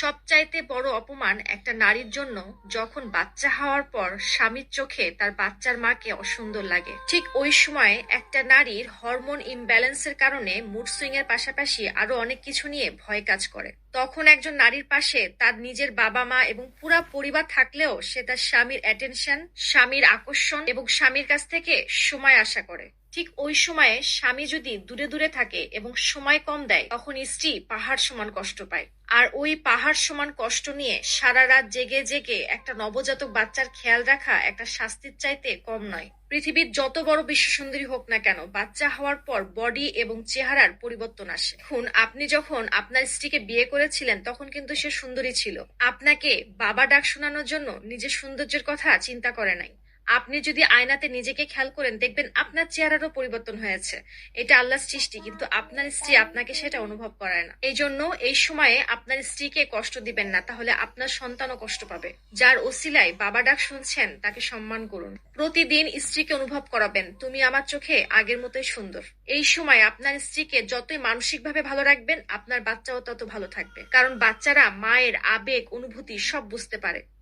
সবচাইতে বড় অপমান একটা নারীর জন্য যখন বাচ্চা হওয়ার পর স্বামীর চোখে তার বাচ্চার মাকে অসুন্দর লাগে। ঠিক ওই সময় একটা নারীর হরমোন ইমব্যালেন্সের কারণে মুড সুইং এর পাশাপাশি আরও অনেক কিছু নিয়ে ভয় কাজ করে। তখন একজন নারীর পাশে তার নিজের বাবা মা এবং পুরা পরিবার থাকলেও সে তার স্বামীর অ্যাটেনশন স্বামীর আকর্ষণ এবং স্বামীর কাছ থেকে সময় আশা করে। ঠিক ওই সময়ে স্বামী যদি দূরে দূরে থাকে এবং সময় কম দেয়, তখন স্ত্রী পাহাড় সমান কষ্ট পায়। আর ওই পাহাড় সমান কষ্ট নিয়ে সারা রাত জেগে জেগে একটা নবজাতক বাচ্চার খেয়াল রাখা একটা শাস্তির চাইতে কম নয়। পৃথিবীর যত বড় বিশ্ব সুন্দরী হোক না কেন, বাচ্চা হওয়ার পর বডি এবং চেহারার পরিবর্তন আসে। এখন আপনি যখন আপনার স্ত্রীকে বিয়ে করেছিলেন, তখন কিন্তু সে সুন্দরী ছিল। আপনাকে বাবা ডাক শোনানোর জন্য নিজের সৌন্দর্যের কথা চিন্তা করে নাই। আপনি যদি আয়নাতে নিজেকে খেয়াল করেন, দেখবেন আপনার চেহারারও পরিবর্তন হয়েছে। এটা আল্লাহর সৃষ্টি, কিন্তু আপনার স্ত্রী আপনাকে সেটা অনুভব করায় না। এই জন্য এই সময়ে আপনার স্ত্রীকে কষ্ট দিবেন না, তাহলে আপনার সন্তানও কষ্ট পাবে। যার ওসিলায় বাবা ডাক শুনছেন, তাকে সম্মান করুন। প্রতিদিন স্ত্রীকে অনুভব করাবেন, তুমি আমার চোখে আগের মতোই সুন্দর। এই সময় আপনার স্ত্রীকে যতই মানসিকভাবে ভালো রাখবেন, আপনার বাচ্চাও তত ভালো থাকবে। কারণ বাচ্চারা মায়ের আবেগ, অনুভূতি সব বুঝতে পারে।